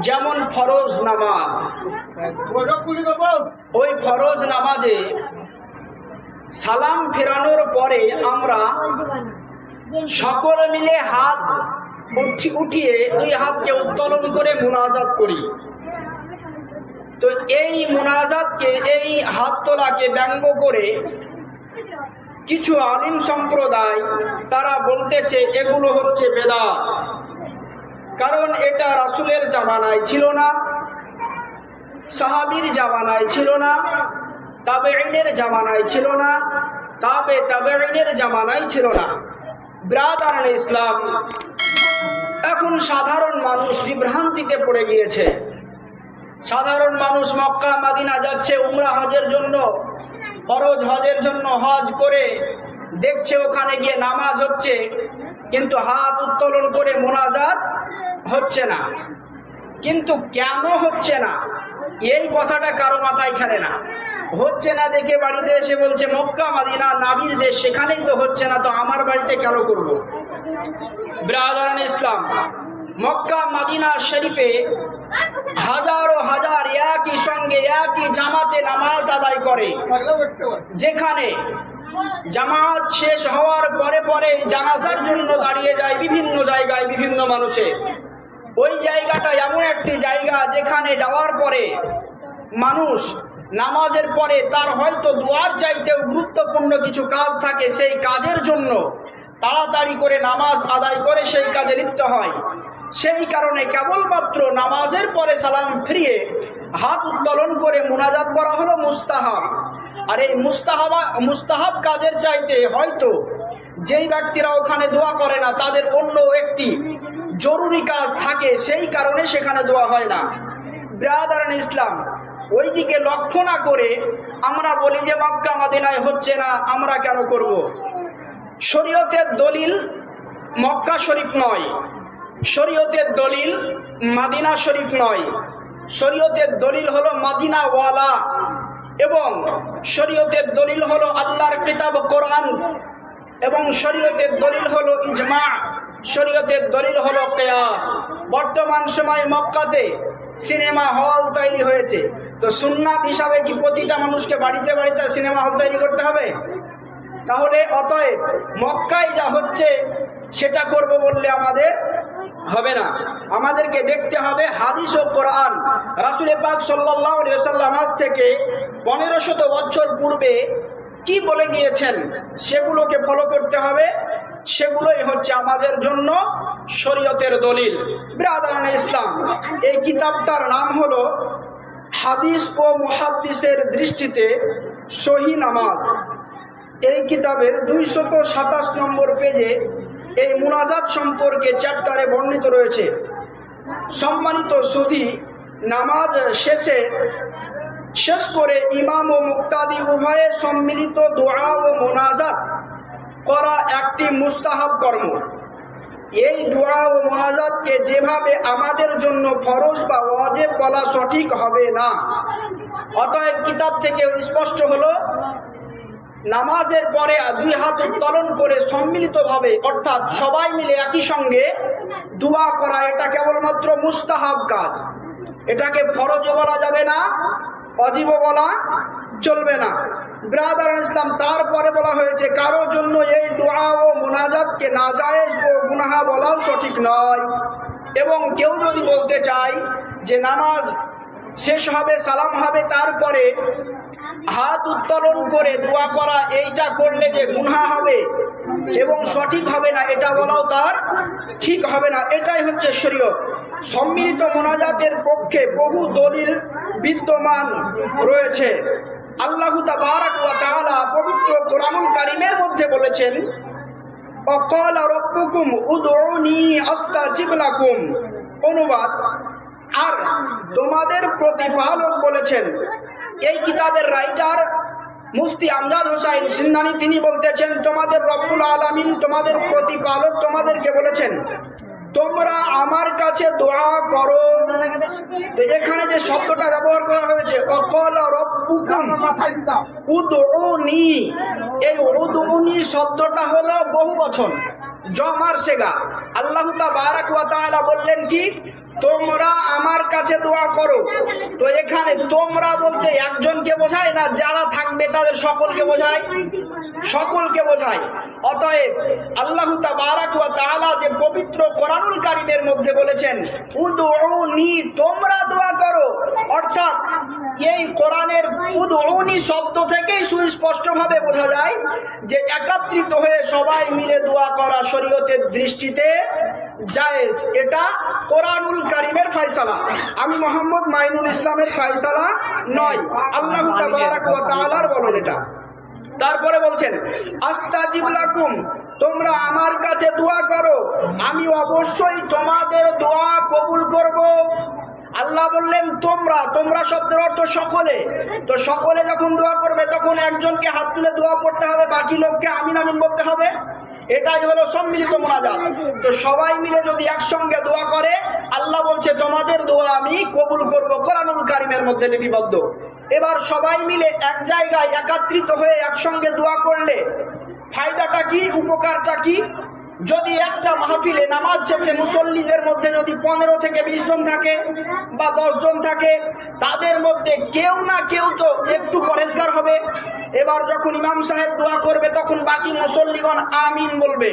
যেমন ফরজ নামাজ। ওই ফরজ নামাজে সালাম ফেরানোর পরে আমরা সকলে মিলে হাত উঠি- উঠিয়ে দুই হাতকে উত্তোলন করে মোনাজাত করি। তো এই মোনাজাতকে, এই হাত তোলাকে ব্যঙ্গ করে কিছু আলিম সম্প্রদায় তারা বলতেছে, এগুলো হচ্ছে বেদাত। কারণ এটা রাসুলের জামানায় ছিল না, সাহাবির জামানায় ছিল না তাবেইনের জামানায় ছিল না, তাবে তাবেইনের জামানায় ছিল না। ব্রাদারান ইসলাম, এখন সাধারণ মানুষ বিভ্রান্তিতে পড়ে গিয়েছে। সাধারণ মানুষ মক্কা, মাদিনা যাচ্ছে উমরা হজের জন্য, ফরজ হজের জন্য হজ করে, দেখছে ওখানে গিয়ে নামাজ হচ্ছে, কিন্তু হাত উত্তোলন করে মোনাজাত হচ্ছে না। কিন্তু কেন হচ্ছে না? এই কথাটা কারও মাথায় খেলে না। হচ্ছে না দেখে বাড়িতে এসে বলছে, মক্কা, মাদিনা, নাবির দেশ, সেখানেই তো হচ্ছে না, তো আমার বাড়িতে কেন করব? ব্রাদারান ইসলাম মক্কা, মাদিনা শরীফে হাজারো হাজার একই সঙ্গে একই জামাতে নামাজ আদায় করে। যেখানে জামাত শেষ হওয়ার পরে পরে জানাজার জন্য দাঁড়িয়ে যায় বিভিন্ন জায়গায় বিভিন্ন মানুষে। ওই জায়গাটা এমন একটি জায়গা যেখানে যাওয়ার পরে মানুষ নামাজের পরে তার হয়তো দুয়ার চাইতেও গুরুত্বপূর্ণ কিছু কাজ থাকে, সেই কাজের জন্য তাড়াতাড়ি করে নামাজ আদায় করে সেই কাজে লিপ্ত হয়। সেই কারণে কেবলমাত্র নামাজের পরে সালাম ফিরিয়ে হাত উত্তোলন করে মোনাজাত করা হলো মুস্তাহাব। আর এই মুস্তাহাবা, মুস্তাহাব কাজের চাইতে হয়তো যেই ব্যক্তিরা ওখানে দোয়া করে না, তাদের অন্য একটি জরুরি কাজ থাকে সেই কারণে সেখানে দোয়া হয় না। ব্রাদারান ইসলাম ওইদিকে লক্ষ্য না করে আমরা বলি যে, মক্কা মাদিনায় হচ্ছে না, আমরা কেন করব। শরীয়তের দলিল মক্কা শরীফ নয়। শরীয়তের দলিল মাদিনা শরীফ নয়। শরীয়তের দলিল হলো মাদিনাওয়ালা এবং শরীয়তের দলিল হলো আল্লাহর কিতাব কোরআন এবং শরীয়তের দলিল হলো ইজমা। শরীয়তের দলিল হলো কেয়াস। বর্তমান সময় মক্কাতে সিনেমা হল তৈরি হয়েছে। তো সুন্নাত হিসাবে কি প্রতিটা মানুষকে বাড়িতে বাড়িতে সিনেমা হল তৈরি করতে হবে? তাহলে অতএব মক্কায় যা হচ্ছে সেটা করব বললে আমাদের হবে না। আমাদেরকে দেখতে হবে হাদিস ও কোরআন। রাসুল পাক সাল্লাহ আজ থেকে পনেরো শত বছর পূর্বে কি বলে গিয়েছেন? সেগুলোকে ফলো করতে হবে। সেগুলোই হচ্ছে আমাদের জন্য শরীয়তের দলিল। ব্রাদান ইসলাম, এই কিতাবটার নাম হলো হাদিস ও মুহাদ্দিসের দৃষ্টিতে সহি নামাজ। এই কিতাবের দুইশত সাতাশ নম্বর পেজে এই মুনাজাত সম্পর্কে চ্যাপ্টারে বর্ণিত রয়েছে। সম্মানিত সুধি, নামাজ শেষে শেষ করে ইমাম ও মুক্তাদি উভয়ে সম্মিলিত দোয়া ও মোনাজাত করা একটি মুস্তাহাব কর্ম। এই দোয়া ও মোনাজাতকে যেভাবে আমাদের জন্য ফরজ বা ওয়াজেব বলা সঠিক হবে না, অতএব কিতাব থেকে স্পষ্ট হলো, নামাজের পরে দুই হাত উত্তোলন করে সম্মিলিতভাবে, অর্থাৎ সবাই মিলে একই সঙ্গে দোয়া করা, এটা কেবলমাত্র মুস্তাহাব কাজ। এটাকে ফরজও বলা যাবে না অজীব বলা চলবে না। ব্রাদার ইসলাম তারপরে বলা হয়েছে, কারও জন্য এই দোয়া ও মোনাজাতকে নাজায়েজ ও গুনাহা বলাও সঠিক নয়। এবং কেউ যদি বলতে চায় যে নামাজ শেষ হবে, সালাম হবে, তারপরে হাত উত্তোলন করে দোয়া করা, এইটা করলে যে গুনহা হবে এবং সঠিক হবে না, এটা বলাও তার ঠিক হবে না। এটাই হচ্ছে শরীয়ত। সম্মিলিত মোনাজাতের পক্ষে বহু দলিল বিদ্যমান রয়েছে। আল্লাহ তাআলা পবিত্র কোরআনুল কারীমের মধ্যে বলেছেন, অকাল রব্বুকুম উদউনি আস্তাজিব লাকুম। অনুবাদ, আর তোমাদের প্রতিপালক বলেছেন। এই কিতাবের রাইটার মুফতি আমজাদ হোসাইন সিন্নানি, তিনি বলতেছেন, তোমাদের রব্বুল আলামিন, তোমাদের প্রতিপালক তোমাদেরকে বলেছেন। তোমরা আমার কাছে দোয়া করো। এখানে যে শব্দটা ব্যবহার করা হয়েছে, অকল উদউনি। এই উদউনি শব্দটা হলো বহু বছর জমার সেগা। আল্লাহ তাবারাক ওয়া বললেন কি? তোমরা আমার কাছে দোয়া করো। তো এখানে তোমরা বলতে একজনকে বোঝায় না, যারা থাকবে তাদের সকলকে বোঝায়। সকলকে বোঝায়। অতএব আল্লাহ যে পবিত্র কারীমের মধ্যে বলেছেন তোমরা দোয়া করো। অর্থাৎ এই কোরআনের শব্দ থেকেই সুস্পষ্টভাবে বোঝা যায় যে একাত্রিত হয়ে সবাই মিলে দোয়া করা শরীয়তের দৃষ্টিতে জায়েজ। এটা কোরআনুল কারীমের ফয়সালা। আমি মোহাম্মদ মাইনুল ইসলামের ফয়সালা নয়। আল্লাহ বলেন এটা। তারপরে বলছেন আস্তাজিব লাকুম তোমরা আমার কাছে দোয়া করো। আমি অবশ্যই তোমাদের দোয়া কবুল করব। আল্লাহ বললেন, তোমরা তোমরা শব্দের অর্থ সকলে। তো সকলে যখন দোয়া করবে, তখন একজনকে হাত তুলে দোয়া পড়তে হবে, বাকি লোককে আমিন আমিন বলতে হবে। এটাই হলো সম্মিলিত মোনাজাত। তো সবাই মিলে যদি একসঙ্গে দোয়া করে, আল্লাহ বলছে, তোমাদের দোয়া আমি কবুল করব। কোরআনুল কারিমের মধ্যে লিপিবদ্ধ। এবার সবাই মিলে এক জায়গায় একাত্রিত হয়ে একসঙ্গে দোয়া করলে ফায়দাটা কি, উপকারটা কি? যদি একটা মাহফিলে নামাজ শেষে মুসল্লিদের মধ্যে যদি পনেরো থেকে বিশ জন থাকে বা দশ জন থাকে, তাদের মধ্যে কেউ না কেউ তো একটু পরেজগার হবে। এবার যখন ইমাম সাহেব দোয়া করবে, তখন বাকি মুসল্লিগণ আমিন বলবে।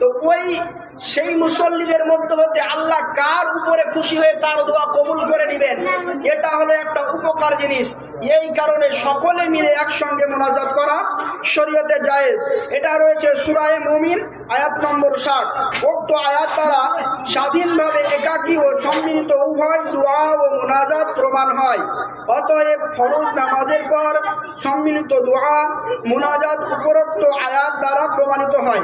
তো ওই সেই মুসল্লিদের মধ্যে হতে আল্লাহ কার উপরে খুশি হয়ে তার দোয়া কবুল করে নেবেন? এটা হলো একটা উপকার জিনিস। এই কারণে সকলে মিলে একসঙ্গে মোনাজাত করা শরীয়তে জায়েজ। এটা রয়েছে সুরায় মুমিন, আয়াত নম্বর ষাট। উক্ত আয়াত দ্বারা স্বাধীনভাবে একাকী ও সম্মিলিত উভয় দোয়া ও মোনাজাত প্রমাণ হয়। অতএব ফরজ নামাজের পর সম্মিলিত দোয়া, মোনাজাত উপরোক্ত আয়াত দ্বারা প্রমাণিত হয়।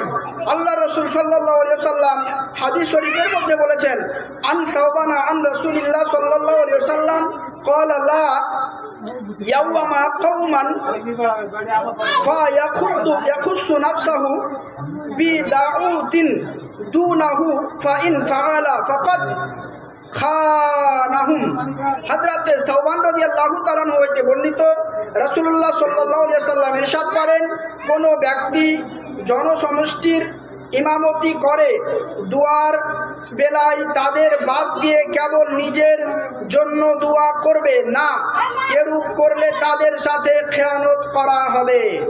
আল্লাহ রসুল সাল্লাহ সাল্লাম হাদিস শরীফের মধ্যে বলেছেন, আন সাহবানা আন রসুল্লাহ সাল্লাহ সাল্লাম কল আল্লাহ ইয়াউমা কওমান ফায়াখুদ্দু ইয়াখুসু নাফসাহু বিদাউতিন দুনাহু ফাইন ফাআলা ফাকাদ খানাহুম হযরতে সাওবান রাদিয়াল্লাহু হইতে বর্ণিত রসুল্লাহ সাল্লাল্লাহু সাল্লাম ইরশাদ করেন, কোন ব্যক্তি জনসমষ্টির ইমামতি করে দুয়ার বেলায় তাদের বাদ দিয়ে কেবল নিজের জন্য দোয়া করবে? না। এরূপ করলে তাদের সাথে খেয়ানত করা হবে।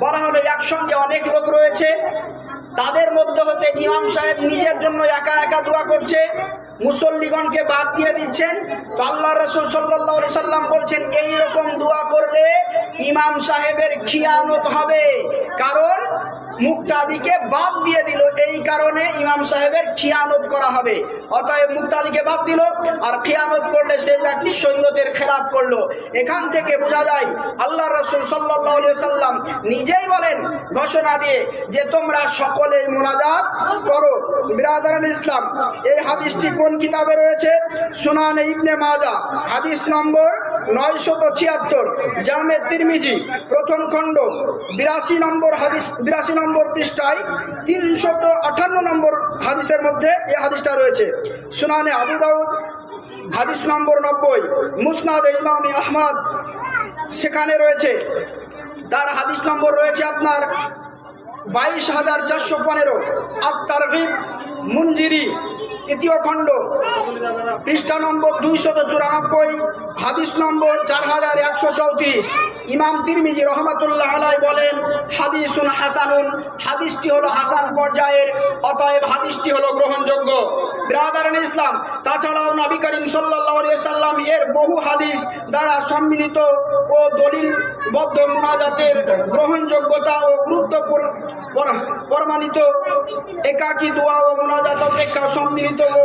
বলা হলো, একসঙ্গে অনেক লোক রয়েছে। তাদের মধ্যে হতে ইমাম সাহেব নিজের জন্য একা একা দোয়া করছে। মুসল্লিগণকে বাদ দিয়ে দিচ্ছেন। আল্লাহ রসুল সাল্লাহ সাল্লাম বলছেন এই রকম দোয়া করলে ইমাম সাহেবের খিয়ানত হবে। কারণ মুক্তাদিকে বাদ দিয়ে দিল। এই কারণে ইমাম সাহেবের খিয়ানত করা হবে। অতএব মুক্তাদিকে বাদ দিল আর খিয়ানত করলে সেই ব্যক্তি শরীয়তের খেলাপ করল। এখান থেকে বোঝা যায়, আল্লাহ রসুল সাল্লাহ সাল্লাম নিজেই বলেন ঘোষণা দিয়ে যে তোমরা সকলে মোনাজাত করো। বিরাদার ইসলাম, এই হাদিসটি কোন কিতাবে রয়েছে? সুনান ইবনে মাজা, হাদিস নম্বর নয়শত ছিয়াত্তর, জামে তিরমিজি, প্রথম খণ্ড, বিরাশি নম্বর হাদিস, বিরাশি নম্বর পৃষ্ঠায়, তিনশত আটান্ন নম্বর হাদিসের মধ্যে এই হাদিসটা রয়েছে। সুনানে আবু দাউদ, হাদিস নম্বর নব্বই, মুসনাদ ইমাম আহমদ, সেখানে রয়েছে। তার হাদিস নম্বর রয়েছে আপনার বাইশ হাজার চারশো পনেরো আত্মার মুঞ্জিরি তৃতীয় খণ্ড, পৃষ্ঠা নম্বর দুইশত চুরানব্বই হাদিস নম্বর চার হাজার একশো চৌত্রিশ। ইমাম তিরমিজি রহমাতুল্লাহ আলাই বলেন, হাদিসুন হাসানুন। হাদিসটি হলো হাসান পর্যায়ের, অতএব হাদিসটি হলো গ্রহণযোগ্য। ব্রাদারান ইসলাম, তাছাড়াও নবী করিম সাল্লাহ সাল্লাম এর বহু হাদিস দ্বারা সম্মিলিত ও দলিলবদ্ধ মোনাজাতের গ্রহণযোগ্যতা ও গুরুত্বপূর্ণ প্রমাণিত একাকী দোয়া ও মোনাজাত অপেক্ষা সম্মিলিত ও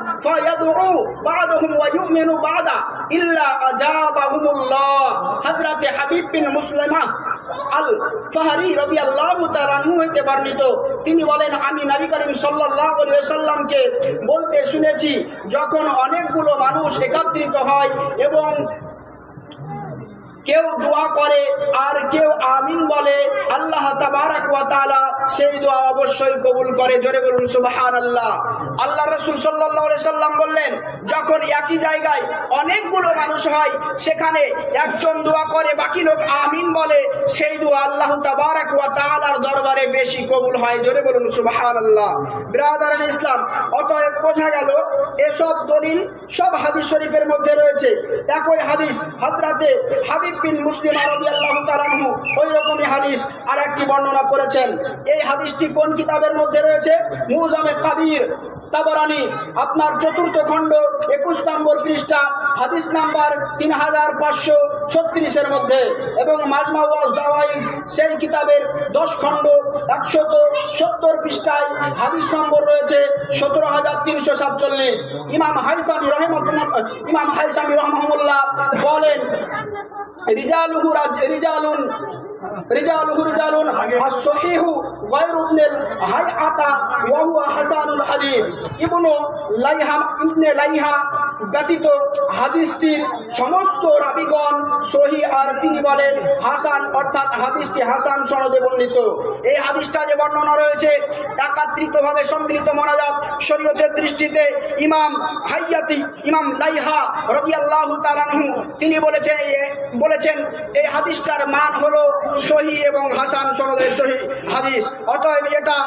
ফায়াদউ বা'দাহুম ওয়া ইউমিনু বা'দা ইল্লা আজাবাহুমুল্লাহ। হযরতে হাবিব বিন মুসলিমা আল ফাহারি রাদিয়াল্লাহু তাআলা আনহু হইতে বর্ণিত। তিনি বলেন, আমি নবী করিম সাল্লাল্লাহু সাল্লামকে বলতে শুনেছি, যখন অনেকগুলো মানুষ একত্রিত হয় এবং কেউ দোয়া করে আর কেউ আমিন বলে, আল্লাহ সেই দোয়া অবশ্যই কবুল করে। জোরে বলুন, সুবহানাল্লাহ। আল্লাহ রাসূল সাল্লাল্লাহু আলাইহি সাল্লাম বললেন, যখন একই জায়গায় অনেকগুলো মানুষ হয়, সেখানে একজন দোয়া করে, বাকি লোক আমিন বলে, সেই দোয়া আল্লাহ তাআলার দরবারে বেশি কবুল হয়। জোরে বলুন সুবাহান আল্লাহ ব্রাদারান ইসলাম, অতএব বোঝা গেল এসব দলিল সব হাদিস শরীফের মধ্যে রয়েছে। একই হাদিস হাজরাতে হাবিব বিন মুসলিম রাদিয়াল্লাহু তাআলা আনহু ওই রকমই হাদিস আর একটি বর্ণনা করেছেন। এই হাদিসটি কোন কিতাবের মধ্যে রয়েছে? মুজামে কাবির, তাবারানি, আপনার চতুর্থ খণ্ড, একুশ নম্বর পৃষ্ঠা, হাদিস নাম্বার তিন হাজার পাঁচশো ছত্রিশের মধ্যে। এবং মাজমা ওয়াজ দাওয়াইজ সেই কিতাবের দশ খণ্ড একশত সত্তর পৃষ্ঠায় হাদিস নম্বর রয়েছে সতেরো হাজার তিনশো সাতচল্লিশ ইমাম হাইসামি রহমতুল্লাহ ইমাম হাইসামি রহমুল্লাহ বলেন রিজালুহু রাজ রিজালুন রিজালুহু রিজালুন as-sahihu غير ابن الهيئة وهو حسن الحديث ইবনু লাইহা ইবনে লাইহা ব্যতীত হাদিসটির সমস্ত রাবিগণ সহি আর তিনি বলেন, হাসান, অর্থাৎ হাদিসটি হাসান সনদে বর্ণিত। এই হাদিসটা যে বর্ণনা রয়েছে, একাত্রিতভাবে সম্মিলিত মোনাজাত শরীয়তের দৃষ্টিতে ইমাম হাইয়াতি, ইমাম লাইহা রাদিয়াল্লাহু তাআলা আনহু, তিনি বলেছেন বলেছেন, এই হাদিসটার মান হলো সহি এবং হাসান সনদের সহি হাদিস। অতএব এটা